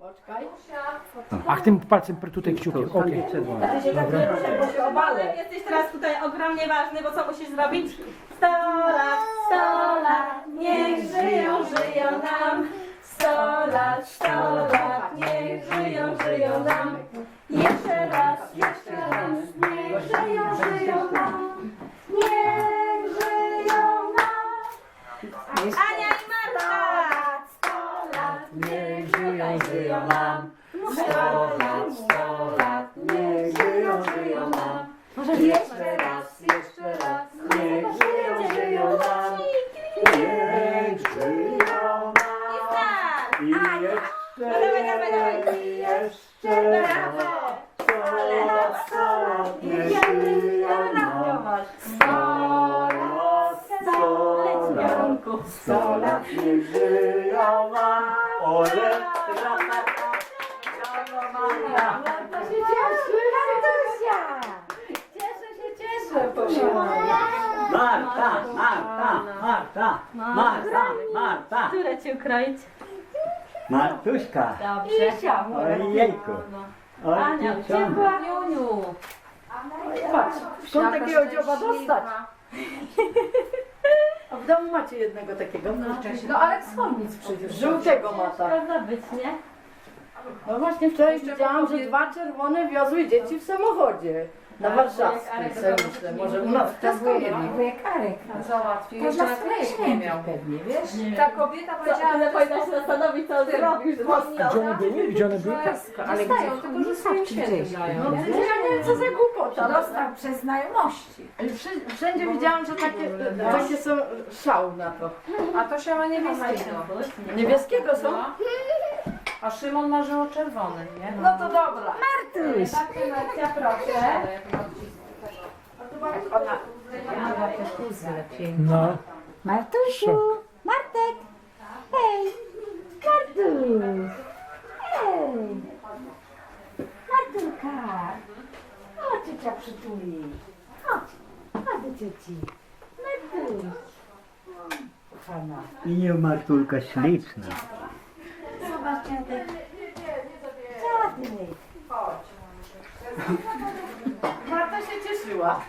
Poczekaj. Ach, tym palcem tutaj kciukiem. Okej. Ty się tak nie ruszaj, bo się obalę. Jesteś teraz tutaj ogromnie ważny, bo co musisz zrobić? Sto lat, sto lat, niech żyją, żyją nam. Sto lat, sto lat, niech żyją, żyją nam. Jeszcze raz, jeszcze raz, niech żyją, żyją nam. Niech żyją nam. Ania i Marta! Sto lat, niech żyją, żyją nam. Sto lat, sto lat, niech żyją, żyją nam. Jeszcze raz, jeszcze raz, niech żyją, żyją nam. Niech żyją I start! i Ania! jeszcze, dawaj, dawaj. i jeszcze Brawo! sto lat, sto lat, niech żyją nam. Sto lat, sto lat, sto lat, niech żyją nam. Ole, To się cieszy. Cieszę się, cieszę. Marta, Marta, Marta, Marta, Marta, Które ci ukroić? Martuśka. Dobrze. Ojejku. Ania, Oj, ciepła. Niuniu. Patrz, skąd takiego dzioba dostać? Domu macie jednego takiego? No ale z Chomnic przecież. Żółtego mata. Można być, nie? No właśnie wczoraj widziałam, że dwa czerwone wiozły dzieci w samochodzie. Na warszawskiej, sobie myślę, może u nas w Piaskowie. Wujek Arek załatwił. Jeszcze na sklejek nie miał pewnie, wiesz? Ta kobieta powiedziała, że powinna się zastanowić, że Gdzie one były? Gdzie one były? ale dostają, tylko że swoim świętym dają. No przecież ja nie wiem co za głupota. Dostał przez znajomości. Wszędzie, wszędzie widziałam, że takie, takie są szał na to. A to się ma niebieskiego. Niebieskiego są? No. A Szymon marzył o czerwonym, nie? No to dobra. Babcia Marcia, proszę. Ona te kuzy lepiej. No. Martusiu, Martulka, chodź ciocia przytuli, chodź, chodź do cioci, Martuś, kochana, I nie Martulka śliczna. zobacz dziadek, dziadek, Marta się cieszyła.